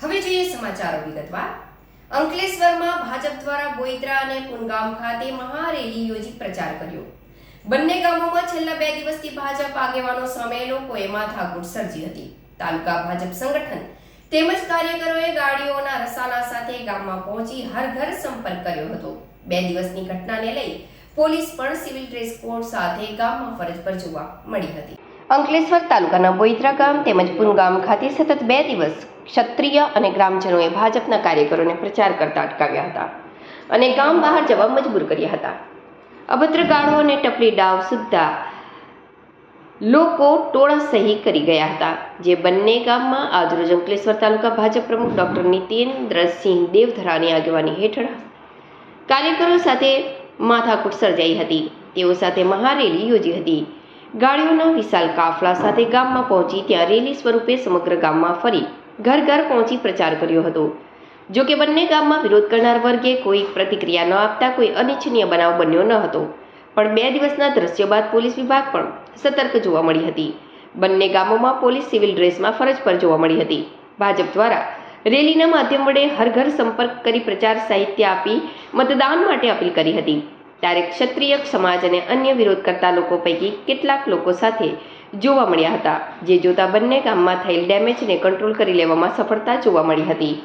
હવે જોઈએ સમાચારો વિગતવાર. અંકલેશ્વરમાં ભાજપ દ્વારા બોઈત્રા અને પુનગામ ખાતે મહારેલી યોજી પ્રચાર કર્યો. બંને ગામોમાં છેલ્લા બે દિવસથી ભાજપ આગેવાનો સામે લોકોએ માથાકૂટ સર્જી હતી. તાલુકા ભાજપ સંગઠન તેમજ કાર્યકરોએ ગાડીઓના રસાલા સાથે ગામમાં પહોંચી હર ઘર સંપર્ક કર્યો હતો. બે દિવસની ઘટનાને લઈ પોલીસ પણ સિવિલ ડ્રેસ કોડ સાથે ગામમાં ફરજ પર જોવા મળી હતી. અંકલેશ્વર તાલુકાના બોઈત્રા ગામ તેમજ પુનગામ ખાતે સતત બે દિવસ ક્ષત્રિય અને ગ્રામજનોએ ભાજપના કાર્યકરોને પ્રચાર કરતા અટકાવ્યા હતા અને ગામ બહાર જવા મજબૂર કર્યા હતા. અભદ્ર ગાળો અને ટપલી ડાવ સુદ્ધા લોકો ટોળા સહી કરી ગયા હતા, જે બંને ગામમાં આજરોજ અંકલેશ્વર તાલુકા ભાજપ પ્રમુખ ડૉક્ટર નીતેન્દ્રસિંહ દેવધરાની આગેવાની હેઠળ કાર્યકરો સાથે માથાકૂટ સર્જાઈ હતી. તેઓ સાથે મહારેલી યોજી હતી. ગાડીઓના વિશાલ કાફલા સાથે ગામમાં પહોંચી ત્યાં રેલી સ્વરૂપે સમગ્ર ગામમાં ફરી ઘર ઘર પહોંચી પ્રચાર કર્યો હતો. જો કે બંને ગામમાં વિરોધ કરનાર વર્ગે કોઈ પ્રતિક્રિયા ન આપતા કોઈ અનિચ્છનીય બનાવ બન્યો ન હતો. પણ બે દિવસના દ્રશ્યો બાદ પોલીસ વિભાગ પણ સતર્ક જોવા મળી હતી. બંને ગામોમાં પોલીસ સિવિલ ડ્રેસમાં ફરજ પર જોવા મળી હતી. ભાજપ દ્વારા રેલીના માધ્યમ વડે હર ઘર સંપર્ક કરી પ્રચાર સાહિત્ય આપી મતદાન માટે અપીલ કરી હતી. ત્યારે ક્ષત્રિય, સમાજ અને અન્ય વિરોધ કરતા લોકો પૈકી કેટલાક લોકો સાથે જોવા મળ્યા હતા. જે જોતા બંને ગામમાં થયેલ ડેમેજને કંટ્રોલ કરી લેવામાં સફળતા જોવા મળી હતી.